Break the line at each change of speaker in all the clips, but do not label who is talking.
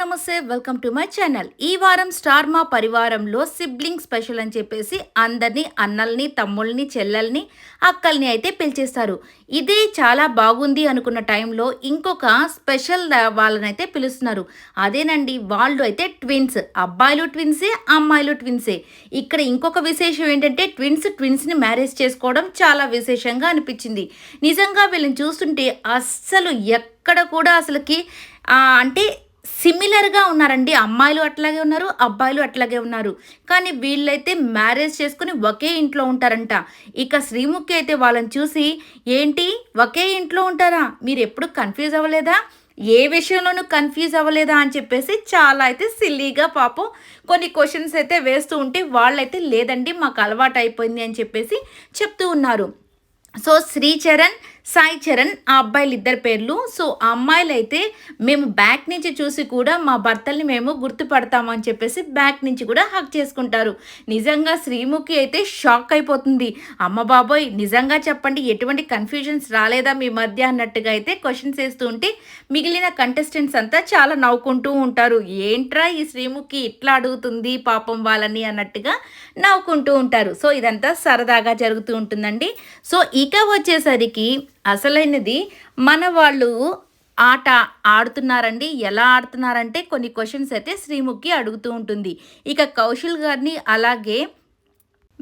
నమస్తే welcome to my channel. ఈ వారం స్టార్ మా పరివారంలో సిబ్లింగ్ స్పెషల్ అని చెప్పేసి అందరినీ అన్నల్ని తమ్ముళ్ళని చెల్లెల్ని అక్కల్ని అయితే పిలిచేస్తారు. ఇదే చాలా బాగుంది అనుకున్న టైంలో ఇంకొక స్పెషల్ వాళ్ళనైతే పిలుస్తున్నారు. అదేనండి వాళ్ళు అయితే ట్విన్స్. అబ్బాయిలు ట్విన్సే అమ్మాయిలు ట్విన్సే. ఇక్కడ ఇంకొక విశేషం ఏంటంటే ట్విన్స్ ట్విన్స్ని మ్యారేజ్ చేసుకోవడం చాలా విశేషంగా అనిపించింది. నిజంగా వీళ్ళని చూస్తుంటే అస్సలు ఎక్కడ కూడా అసలుకి అంటే సిమిలర్గా ఉన్నారండి. అమ్మాయిలు అట్లాగే ఉన్నారు అబ్బాయిలు అట్లాగే ఉన్నారు. కానీ వీళ్ళైతే మ్యారేజ్ చేసుకుని ఒకే ఇంట్లో ఉంటారంట. ఇక శ్రీముఖి అయితే వాళ్ళని చూసి ఏంటి ఒకే ఇంట్లో ఉంటారా? మీరు ఎప్పుడు కన్ఫ్యూజ్ అవ్వలేదా? ఏ విషయంలోనూ కన్ఫ్యూజ్ అవ్వలేదా? అని చెప్పేసి చాలా అయితే సిల్లీగా పాపం కొన్ని క్వశ్చన్స్ అయితే వేస్తూ ఉంటే వాళ్ళైతే లేదండి మాకు అలవాటు అయిపోయింది అని చెప్పేసి చెప్తూ ఉన్నారు. సో శ్రీచరణ్ సాయి చరణ్ ఆ అబ్బాయిలు ఇద్దరు పేర్లు. సో ఆ అమ్మాయిలు అయితే మేము బ్యాక్ నుంచి చూసి కూడా మా భర్తల్ని మేము గుర్తుపడతామని చెప్పేసి బ్యాక్ నుంచి కూడా హక్ చేసుకుంటారు. నిజంగా శ్రీముఖి అయితే షాక్ అయిపోతుంది. అమ్మ బాబోయ్ నిజంగా చెప్పండి ఎటువంటి కన్ఫ్యూజన్స్ రాలేదా మీ మధ్య అన్నట్టుగా అయితే క్వశ్చన్స్ వేస్తూ ఉంటే మిగిలిన కంటెస్టెంట్స్ అంతా చాలా నవ్వుకుంటూ ఉంటారు. ఏంట్రా ఈ శ్రీముఖి ఇట్లా అడుగుతుంది పాపం వాళ్ళని అన్నట్టుగా నవ్వుకుంటూ ఉంటారు. సో ఇదంతా సరదాగా జరుగుతూ ఉంటుందండి. సో ఇక వచ్చేసరికి అసలైనది మన వాళ్ళు ఆట ఆడుతున్నారండి. ఎలా ఆడుతున్నారంటే కొన్ని క్వశ్చన్స్ అయితే శ్రీముఖి అడుగుతూ ఉంటుంది. ఇక కౌశల్ గారిని అలాగే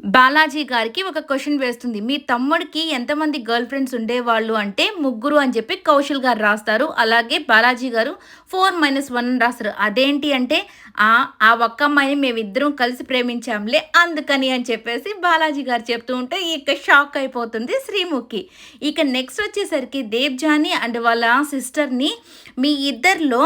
బాలాజీ గారికి ఒక క్వశ్చన్ వేస్తుంది. మీ తమ్ముడికి ఎంతమంది గర్ల్ ఫ్రెండ్స్ ఉండేవాళ్ళు అంటే ముగ్గురు అని చెప్పి కౌశల్ గారు రాస్తారు. అలాగే బాలాజీ గారు ఫోర్ మైనస్ వన్ అని రాస్తారు. అదేంటి అంటే ఆ ఆ ఒక్క అమ్మాయిని మేమిద్దరం కలిసి ప్రేమించాంలే అందుకని అని చెప్పేసి బాలాజీ గారు చెప్తూ ఉంటే ఇక షాక్ అయిపోతుంది శ్రీముఖి. ఇక నెక్స్ట్ వచ్చేసరికి దేవ్జాని అండ్ వాళ్ళ సిస్టర్ని మీ ఇద్దరిలో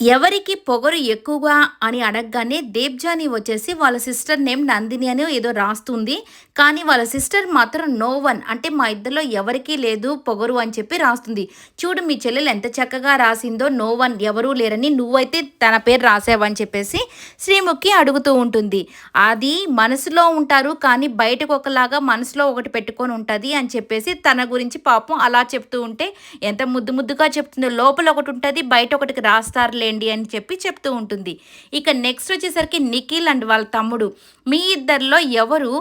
ఎవరికి పొగరు ఎక్కువగా అని అడగగానే దేబ్జాని వచ్చేసి వాళ్ళ సిస్టర్ నేమ్ నందిని అని ఏదో రాస్తుంది. కానీ వాళ్ళ సిస్టర్ మాత్రం నో వన్. అంటే మా ఇద్దరిలో ఎవరికీ లేదు పొగరు అని చెప్పి రాస్తుంది. చూడు మీ చెల్లెలు ఎంత చక్కగా రాసిందో నో వన్. ఎవరూ లేరని నువ్వైతే తన పేరు రాసావని చెప్పేసి శ్రీముఖి అడుగుతూ ఉంటుంది. అది మనసులో ఉంటారు కానీ బయటకు ఒకలాగా మనసులో ఒకటి పెట్టుకొని ఉంటుంది అని చెప్పేసి తన గురించి పాపం అలా చెప్తూ ఉంటే ఎంత ముద్దు ముద్దుగా చెప్తుందో. లోపల ఒకటి ఉంటుంది బయట ఒకటికి రాస్తారులే చేయండి అని చెప్పి చెప్తూ ఉంటుంది. ఇక నెక్స్ట్ వచ్చేసరికి నిఖిల్ అండ్ వాళ్ళ తమ్ముడు. మీ ఇద్దరిలో ఎవరు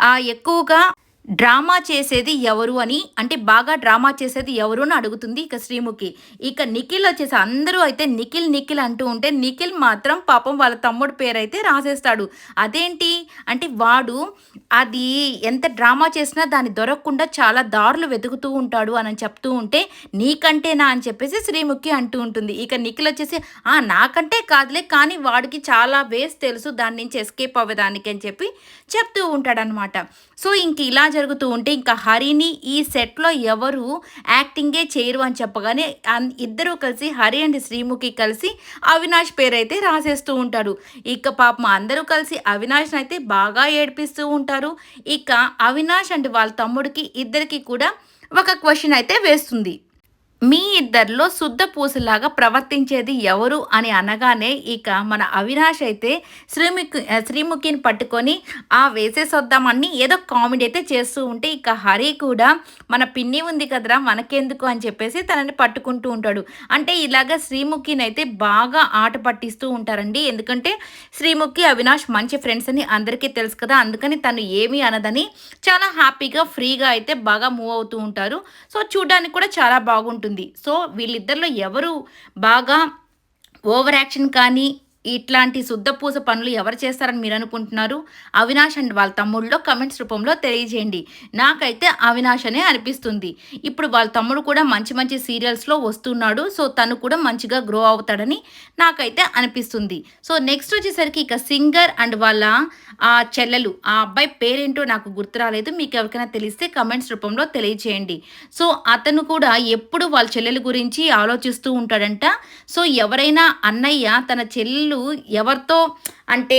ఆ, ఎక్కువగా డ్రామా చేసేది ఎవరు అని అంటే బాగా డ్రామా చేసేది ఎవరు అని అడుగుతుంది ఇక శ్రీముఖి. ఇక నిఖిల్ వచ్చేసి అందరూ అయితే నిఖిల్ నిఖిల్ అంటూ ఉంటే నిఖిల్ మాత్రం పాపం వాళ్ళ తమ్ముడు పేరు అయితే రాసేస్తాడు. అదేంటి? అంటే వాడు అది ఎంత డ్రామా చేసినా దాన్ని దొరకకుండా చాలా దారులు వెతుకుతూ ఉంటాడు అని చెప్తూ ఉంటే నీకంటేనా అని చెప్పేసి శ్రీముఖి అంటూ ఉంటుంది. ఇక నిఖిల్ వచ్చేసి ఆ నాకంటే కాదులే కానీ వాడికి చాలా వేస్ తెలుసు దాని నుంచి ఎస్కేప్ అవ్వడానికి అని చెప్పి చెప్తూ ఉంటాడనమాట సో ఇంక ఇలా జరుగుతూ ఉంటే ఇంకా హరిని ఈ సెట్లో ఎవరు యాక్టింగే చేయరు అని చెప్పగానే అన్- ఇద్దరూ కలిసి హరి అండ్ శ్రీముఖి కలిసి అవినాష్ పేరు అయితే రాసేస్తూ ఉంటారు. ఇక పాపం అందరూ కలిసి అవినాష్ని అయితే బాగా ఏడిపిస్తూ ఉంటారు. ఇక అవినాష్ అండ్ వాళ్ళ తమ్ముడికి ఇద్దరికి కూడా ఒక క్వశ్చన్ అయితే వేస్తుంది. మీ ఇద్దరిలో శుద్ధ పూసలాగా ప్రవర్తించేది ఎవరు అని అనగానే ఇక మన అవినాష్ అయితే శ్రీముఖి శ్రీముఖిని పట్టుకొని ఆ వేసేసొద్దామని ఏదో కామెడీ అయితే చేస్తూ ఉంటే ఇక హరి కూడా మన పిన్ని ఉంది కదరా మనకెందుకు అని చెప్పేసి తనని పట్టుకుంటూ ఉంటాడు. అంటే ఇలాగ శ్రీముఖిని అయితే బాగా ఆట పట్టిస్తూ ఉంటారండి. ఎందుకంటే శ్రీముఖి అవినాష్ మంచి ఫ్రెండ్స్ అని అందరికీ తెలుసు కదా. అందుకని తను ఏమీ అనదని చాలా హ్యాపీగా ఫ్రీగా అయితే బాగా మూవ్ అవుతూ ఉంటారు. సో చూడడానికి కూడా చాలా బాగుంటుంది. సో వీళ్ళిద్దరిలో ఎవరు బాగా ఓవర్ యాక్షన్ కానీ ఇట్లాంటి శుద్ధపూస పనులు ఎవరు చేస్తారని మీరు అనుకుంటున్నారు? అవినాష్ అండ్ వాళ్ళ తమ్ముళ్ళలో కమెంట్స్ రూపంలో తెలియజేయండి. నాకైతే అవినాష్ అనే అనిపిస్తుంది. ఇప్పుడు వాళ్ళ తమ్ముడు కూడా మంచి మంచి సీరియల్స్లో వస్తున్నాడు. సో తను కూడా మంచిగా గ్రో అవుతాడని నాకైతే అనిపిస్తుంది. సో నెక్స్ట్ వచ్చేసరికి ఇక సింగర్ అండ్ వాళ్ళ ఆ చెల్లెలు. ఆ అబ్బాయి పేరేంటో నాకు గుర్తు రాలేదు. మీకు ఎవరికైనా తెలిస్తే కమెంట్స్ రూపంలో తెలియజేయండి. సో అతను కూడా ఎప్పుడు వాళ్ళ చెల్లెల గురించి ఆలోచిస్తూ ఉంటాడంట. సో ఎవరైనా అన్నయ్య తన చెల్లెలు అసలు ఎవరితో అంటే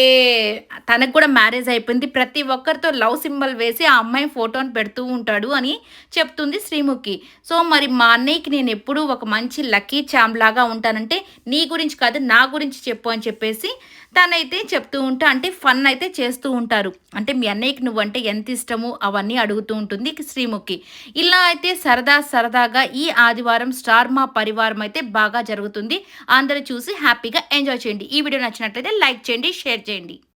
తనకు కూడా మ్యారేజ్ అయిపోయింది. ప్రతి ఒక్కరితో లవ్ సింబల్ వేసి ఆ అమ్మాయి ఫోటోని పెడుతూ ఉంటాడు అని చెప్తుంది శ్రీముఖి. సో మరి మా అన్నయ్యకి నేను ఎప్పుడూ ఒక మంచి లక్కీ చామ్ లాగా ఉంటానంటే నీ గురించి కాదు నా గురించి చెప్పు అని చెప్పేసి తనైతే చెప్తూ ఉంటా అంటే ఫన్ అయితే చేస్తూ ఉంటారు. అంటే మీ అన్నయ్యకి నువ్వంటే ఎంత ఇష్టము అవన్నీ అడుగుతూ ఉంటుంది శ్రీముఖి. ఇలా అయితే సరదా సరదాగా ఈ ఆదివారం స్టార్ మా పరివారం అయితే బాగా జరుగుతుంది. అందరూ చూసి హ్యాపీగా ఎంజాయ్ చేయండి. ఈ వీడియో నచ్చినట్లయితే లైక్ చేయండి షేర్ చేయండి.